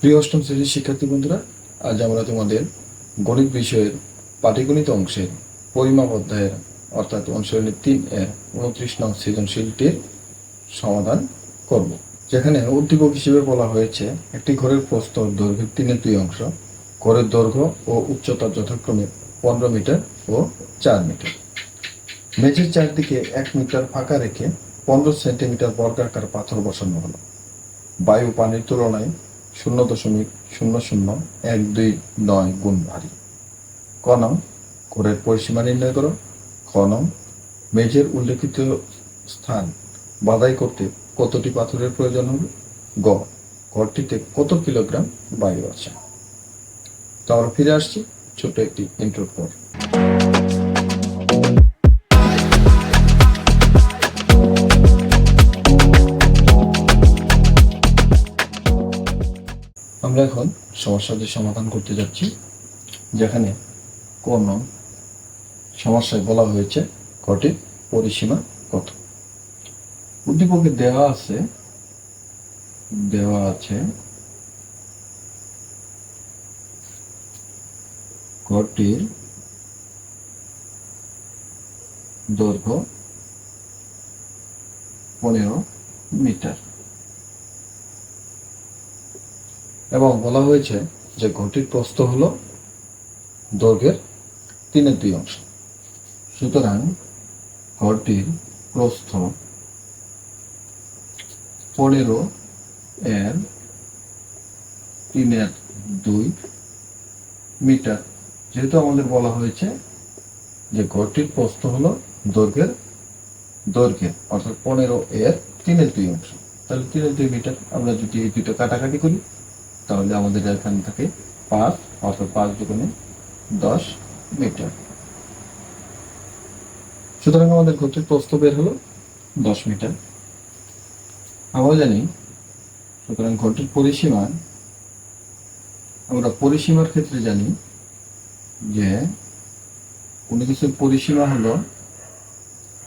প্রিয় অষ্টম শ্রেণির শিক্ষার্থী বন্ধুরা, আজ আমরা তোমাদের গণিত বিষয়ের পাটিগণিত অংশের পরিমাপ অধ্যায়ের, অর্থাৎ অনুশীলনী তিন এর উনত্রিশ নং সৃজনশীলটির সমাধান করব। যেখানে উদ্দীপক হিসেবে বলা হয়েছে, একটি ঘরের প্রস্থ দৈর্ঘ্যের তিনের দুই অংশ, ঘরের দৈর্ঘ্য ও উচ্চতা যথাক্রমে পনেরো মিটার ও চার মিটার। মেঝের চারদিকে এক মিটার ফাঁকা রেখে পনেরো সেন্টিমিটার বর্গাকার পাথর বসানো হলো। বায়ু পানির তুলনায় শূন্য দশমিক শূন্য শূন্য এক দুই নয় গুণ ভারী ক নং ঘরের পরিসীমা নির্ণয় করো। খ নং, মেঝের উল্লেখিত স্থান বাধাই করতে কতটি পাথরের প্রয়োজন হবে? গ, ঘরটিতে কত কিলোগ্রাম বায়ু আছে? তো আমরা ফিরে আসছি ছোট একটি ইন্টার আমরা এখন সমস্যাটি সমাধান করতে যাচ্ছি, যেখানে কোন সমস্যায় বলা হয়েছে কটির পরিসীমা কত। উদ্দীপকে দেওয়া আছে দেওয়া আছে ঘরটির দৈর্ঘ্য পনেরো মিটার। এবং বলা হয়েছে যে ঘটির প্রস্থ হল দৈর্ঘ্যের তিনের দুই অংশ। সুতরাং ঘরটির প্রস্থ পনেরো এর তিনের দুই মিটার। যেহেতু আমাদের বলা হয়েছে যে ঘরটির প্রস্থ হল দৈর্ঘ্যের দৈর্ঘ্যের, অর্থাৎ পনেরো এর তিনের দুই অংশ। তাহলে তিনের দুই মিটার আমরা যদি এই দুটো কাটাকাটি করি তাহলে আমাদের এখান থেকে পাঁচ, অর্থাৎ পাঁচ দুগুণে দশ মিটার। সুতরাং আমাদের ঘরটির প্রস্থ বের হলো দশ মিটার। আমরা জানি, সুতরাং ঘরটির পরিসীমা আমরা পরিসীমার ক্ষেত্রে জানি যে কোনো কিছুর পরিসীমা হলো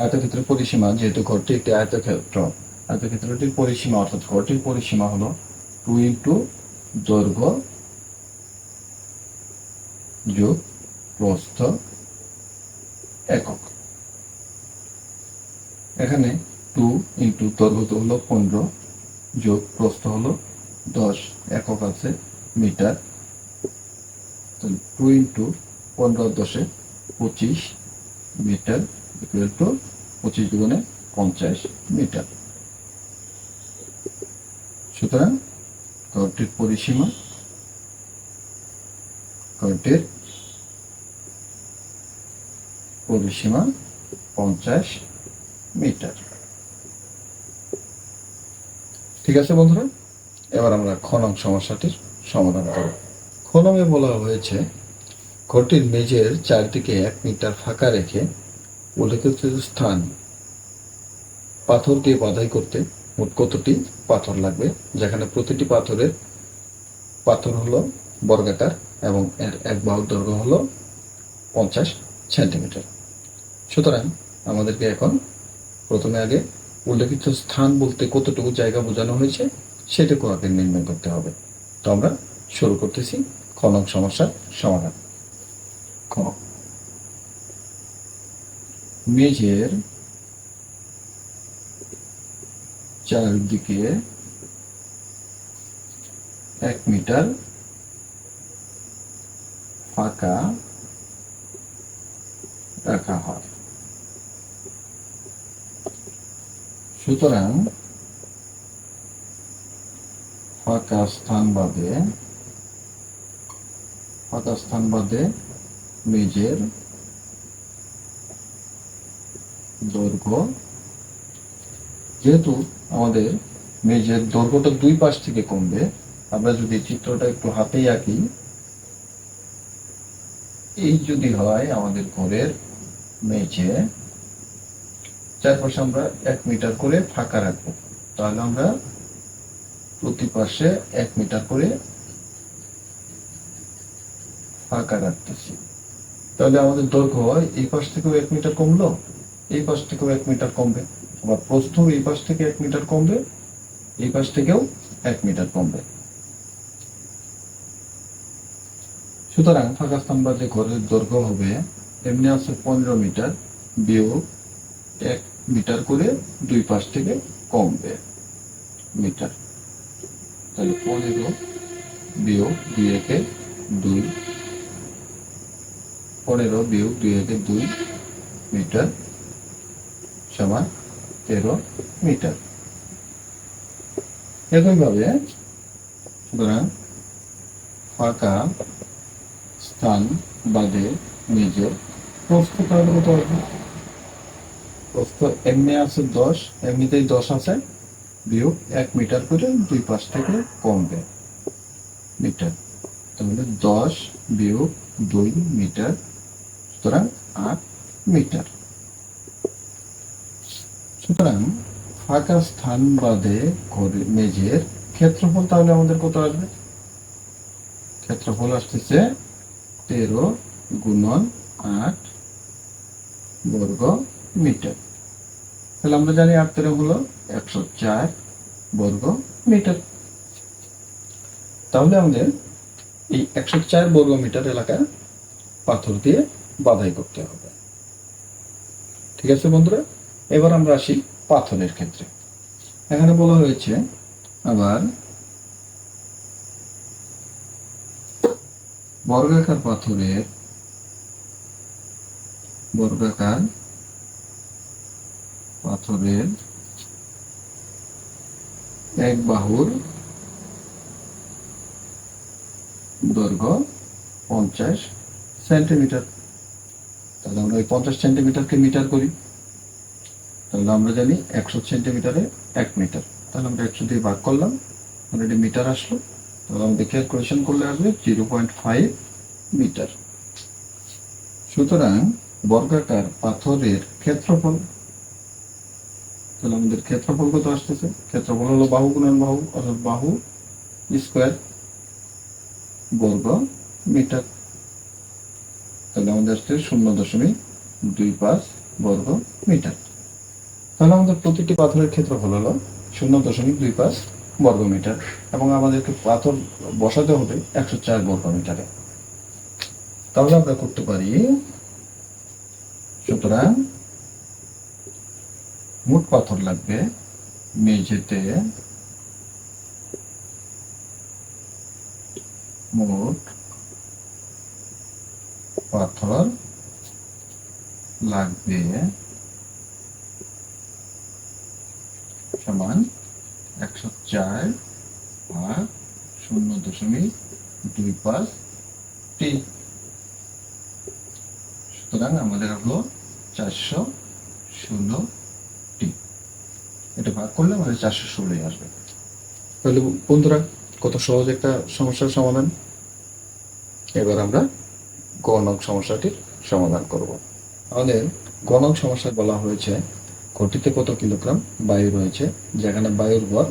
আয়তক্ষেত্রের পরিসীমা, যেহেতু ঘরটি একটি আয়তক্ষেত্র। আয়তক্ষেত্রটির পরিসীমা, অর্থাৎ ঘরটির পরিসীমা হলো টু ইন্টু দৈর্ঘ্য যোগ প্রস্থ একক। এখানে টু ইন্টু দৈর্ঘ্য তো হলো পনেরো, যোগ প্রস্থ হলো দশ, একক আছে মিটার। টু ইন্টু পনেরো দশে পঁচিশ মিটার টু পঁচিশ দুগুণে পঞ্চাশ মিটার। সুতরাং ঘরটির পরিসীমা ঘরটির পরিসীমা পঞ্চাশ মিটার। ঠিক আছে বন্ধুরা? এবার আমরা খনন সমস্যাটির সমাধান করব। খননে বলা হয়েছে ঘরটির মেঝের চারদিকে এক মিটার ফাঁকা রেখে উল্লেখিত স্থান পাথর দিয়ে বাধাই করতে মোট কতটি পাথর লাগবে? যেখানে প্রতিটি পাথরের পাথর হলো বর্গাকার এবং এর এক বাহুর দৈর্ঘ্য হলো পঞ্চাশ সেন্টিমিটার। সুতরাং আমাদেরকে এখন প্রথমে আগে উল্লেখিত স্থান বলতে কতটুকু জায়গা বোঝানো হয়েছে সেটুকু আগে নির্ণয় করতে হবে। তো আমরা শুরু করতেছি খনন সমস্যার সমাধান। খ। মেঝের চারদিকে এক মিটার ফাঁকা রাখা হয়। সুতরাং ফাঁকা স্থান বাদে, ফাঁকা স্থান বাদে মেঝের দৈর্ঘ্য যেহেতু আমাদের মেঝের দৈর্ঘ্যটা দুই পাশ থেকে কমবে, আমরা যদি চিত্রটা একটু হাতেই আঁকি, এই যদি হয় আমাদের ঘরের মেঝে, চারপাশে আমরা এক মিটার করে ফাঁকা রাখব। তাহলে আমরা প্রতি পাশে এক মিটার করে ফাঁকা রাখতেছি। তাহলে আমাদের দৈর্ঘ্য হয় এই পাশ থেকেও এক মিটার কমলো, এই পাশ থেকেও এক মিটার কমবে। আবার প্রস্থ এই পাশ থেকে এক মিটার কমবে, এই পাশ থেকেও এক মিটার কমবে। সুতরাং ফাঁকা বা যে ঘরের দৈর্ঘ্য হবে, এমনি আছে পনেরো মিটার বিয়োগ এক মিটার করে দুই পাশ থেকে কমবে মিটার। তাহলে পনেরো বিয়োগ দুই একে দুই, পনেরো বিয়োগ দুই একে দুই মিটার সমান তেরো মিটার। একইভাবে সুতরাং ফাঁকা স্থান বাদে নিজের প্রস্থ তাহলে কত হবে? প্রস্থ এমনি আছে দশ, এমনিতেই দশ আছে, বিয়োগ এক মিটার করে দুই পাশ থেকে কমবে মিটার। তাহলে দশ বিয়োগ দুই মিটার, সুতরাং আট মিটার। সুতরাং ফাঁকা স্থান বাদে মেঝের ক্ষেত্রফল তাহলে আমাদের কত আসবে? ক্ষেত্রফল আসতেছে তেরো গুণন আট বর্গ মিটার। তাহলে আমরা জানি আট তেরো হলো একশো চার বর্গ মিটার। তাহলে আমাদের এই একশো চার বর্গ মিটার এলাকা পাথর দিয়ে বাধাই করতে হবে। ঠিক আছে বন্ধুরা? এবার আমরা আসি পাথরের ক্ষেত্রে। এখানে বলা হয়েছে আবার বর্গাকার পাথরের বর্গাকার পাথরের এক বাহুর দৈর্ঘ্য পঞ্চাশ সেন্টিমিটার। তাহলে আমরা ওই পঞ্চাশ সেন্টিমিটারকে মিটার করি। তাহলে আমরা জানি একশো সেন্টিমিটারে এক মিটার। তাহলে আমরা একশো দিয়ে ভাগ করলাম অলরেডি মিটার আসলো। তাহলে আমাদের ক্যালকুলেশন করলে আসবে জিরো পয়েন্ট ফাইভ মিটার। সুতরাং বর্গাকার পাথরের ক্ষেত্রফল, তাহলে আমাদের ক্ষেত্রফল কত আসতেছে? ক্ষেত্রফল হলো বাহু গুণন বাহু অর্থাৎ বাহু স্কোয়ার বর্গ মিটার। তাহলে আমাদের আসছে শূন্য দশমিক দুই পাঁচ বর্গ মিটার। তাহলে আমাদের প্রতিটি পাথরের ক্ষেত্রফল হলো শূন্য দশমিক দুই পাঁচ বর্গ মিটার এবং আমাদেরকে পাথর বসাতে হবে একশো চার বর্গ মিটারে তাহলে আমরা করতে পারি, সুতরাং মোট পাথর লাগবে মেঝেতে মোট পাথর লাগবে সমান একশো চার ভাগ শূন্য দশমিক দুই পাঁচ টি। সুতরাং আমাদের হলো চারশো ষোলো টি। এটা ভাগ করলে আমাদের চারশো ষোলোই আসবে। তাহলে বন্ধুরা, কত সহজ একটা সমস্যার সমাধান? এবার আমরা গণক সমস্যাটির সমাধান করব। আমাদের গণক সমস্যায় বলা হয়েছে ঘটিতে কত কিলোগ্রাম বায়ু রয়েছে? যেখানে বায়ুর ভর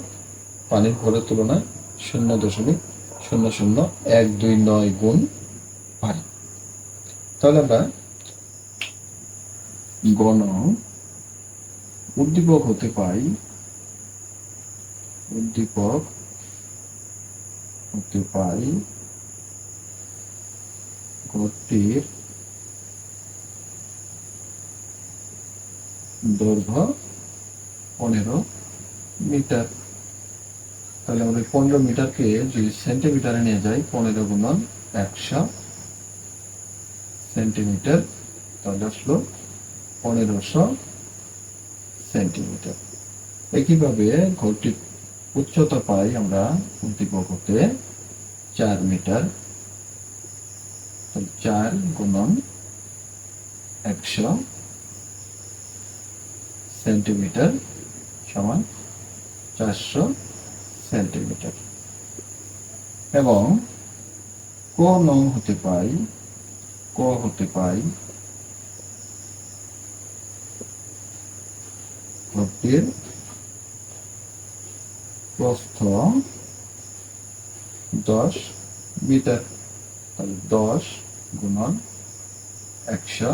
পানির ভরের তুলনায় শূন্য দশমিক শূন্য শূন্য এক দুই নয় গুণ ভারী তাহলে আমরা গণ উদ্দীপক হতে পাই, উদ্দীপক হতে পাই ঘরটির দৈর্ঘ্য পনেরো মিটার। তাহলে আমরা পনেরো মিটারকে যদি সেন্টিমিটারে নিয়ে যাই, পনেরো গুণন একশো সেন্টিমিটার, তাহলে আসলো পনেরোশো সেন্টিমিটার। একইভাবে ঘরটির উচ্চতা পাই আমরা উদ্দীপক হতে চার মিটার। চার গুণন একশো সেন্টিমিটার সমান চারশো সেন্টিমিটার। এবং ক নং হতে পাই, ক হতে পাই প্রস্থ দশ মিটার। দশ গুণন একশো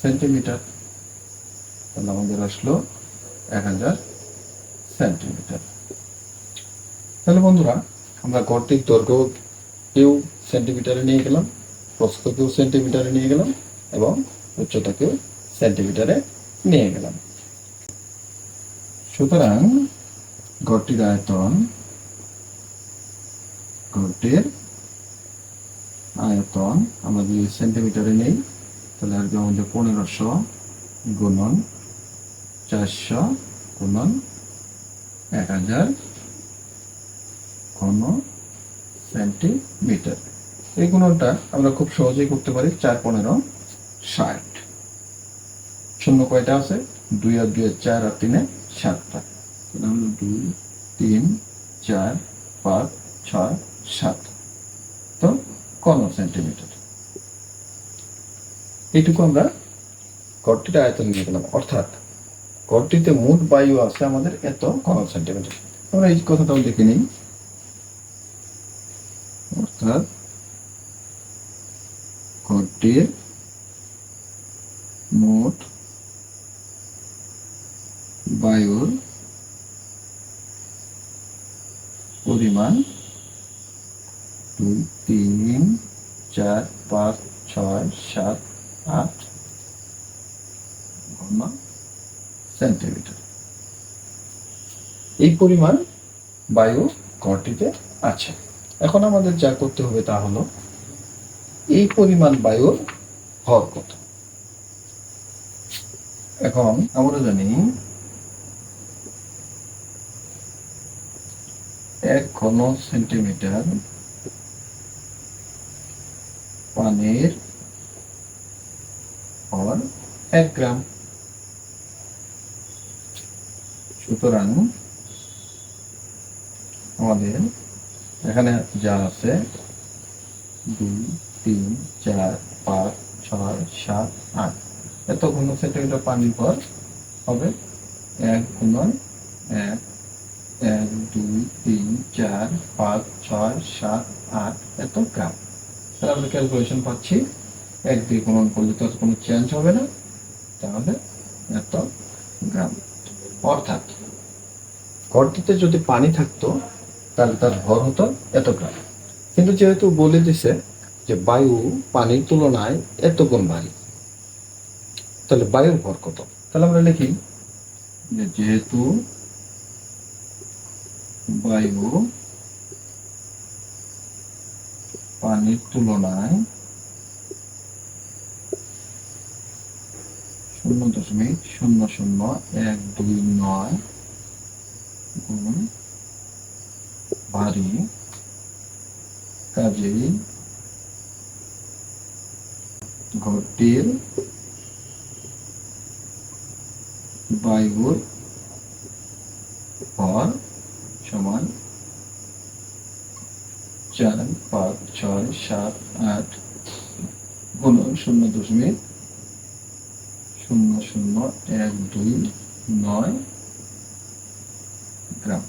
সেন্টিমিটার। তাহলে আমাদের আসলো এক হাজার সেন্টিমিটার। তাহলে বন্ধুরা, আমরা গড়টির দৈর্ঘ্য কেউ সেন্টিমিটারে নিয়ে গেলাম সেন্টিমিটারে নিয়ে গেলাম এবং উচ্চতাকেও সেন্টিমিটারে নিয়ে গেলাম। সুতরাং ঘরটির আয়তন ঘরটির আয়তন, আমরা যদি সেন্টিমিটারে নেই, তাহলে আসবে আমাদের পনেরোশো গুণন চারশো গুণন এক হাজার ঘন সেন্টিমিটার এই গুণনটা আমরা খুব সহজেই করতে পারি চার পনেরো ষাট। শূন্য কয়টা আছে? দুই আর দুই চার আর তিনে সাতটা। তাহলে দুই, তিন, চার, পাঁচ, ছয়, সাত। তো কোন সেন্টিমিটার এইটুকু আমরা গড়টির আয়তন নিয়ে গেলাম। অর্থাৎ গড়টিতে মোট বায়ু আছে আমাদের এত কোন সেন্টিমিটার আমরা এই কথাটাও দেখে নিই। অর্থাৎ গড়টির মোট বায়ুর পরিমাণ তিন চার পাঁচ ছয় সাত আট ঘন সেন্টিমিটার এই পরিমাণ বায়ু ঘরটিতে আছে। এখন আমাদের যা করতে হবে তা হলো, এই পরিমাণ বায়ুর ভর কত? এখন আমরা জানি এক ঘন সেন্টিমিটার পানির এক গ্রাম। সুতরাং আমাদের এখানে যা আছে, দুই, তিন, চার, পাঁচ, ছয়, সাত, আট। এত ঘন সেন্টিমিটার পানির পর হবে এক গুণন এক। এক, দুই, তিন, চার, পাঁচ, ছয়, সাত, আট। এত গ্রাম। তাহলে আমরা ক্যালকুলেশন পাচ্ছি, এক দিয়ে গুণন করলে তো কোনো চেঞ্জ হবে না। তাহলে এত গ্রাম। অর্থাৎ গর্তিতে যদি পানি থাকতো তাহলে তার ভর হতো এত গ্রাম। কিন্তু যেহেতু বলে দিছে যে বায়ু পানির তুলনায় এত গুণ ভারী, তাহলে বায়ুর ভর কত? তাহলে আমরা লিখি যেহেতু বায়ু পানির তুলনায় শূন্য দশমিক শূন্য শূন্য এক দুই নয় গুণ ভারী কাজেই ঘরটির বায়ুর ভর সমান চার পাঁচ ছয় সাত আট গুণ শূন্য দশমিক শূন্য শূন্য এক দুই নয় গ্রাম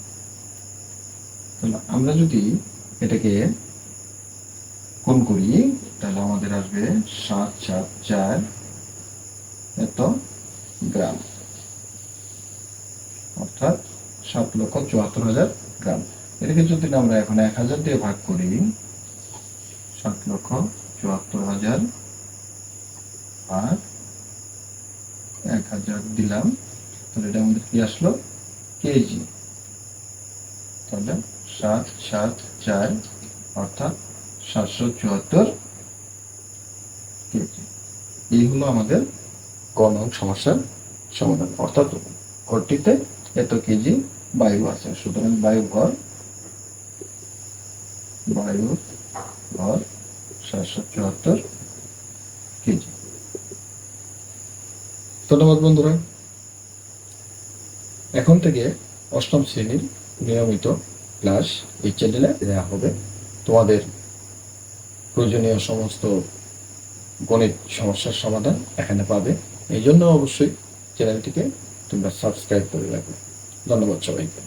তাহলে আমরা যদি এটাকে কোন করি, তাহলে আমাদের আসবে সাত সাত, চার, এত গ্রাম। অর্থাৎ সাত লক্ষ চুয়াত্তর হাজার গ্রাম। এটাকে যদি আমরা এখন এক হাজার দিয়ে ভাগ করি, সাত লক্ষ চুয়াত্তর হাজার আর এক হাজার দিলাম, তাহলে এটা আমাদের কি আসলো? কেজি। তাহলে সাত সাত, চার, অর্থাৎ সাতশো চুয়াত্তর কেজি। এই হলো আমাদের গণন সমস্যার সমাধান। অর্থাৎ ঘরটিতে এত কেজি বায়ু আছে। সুতরাং বায়ু ঘর বায়ু ঘর সাতশো চুয়াত্তর কেজি। ধন্যবাদ বন্ধুরা। এখন থেকে অষ্টম শ্রেণির নিয়মিত ক্লাস এই চ্যানেলে দেওয়া হবে। তোমাদের প্রয়োজনীয় সমস্ত গণিত সমস্যার সমাধান এখানে পাবে। এই জন্য অবশ্যই চ্যানেলটিকে তোমরা সাবস্ক্রাইব করে রাখবে। ধন্যবাদ সবাইকে।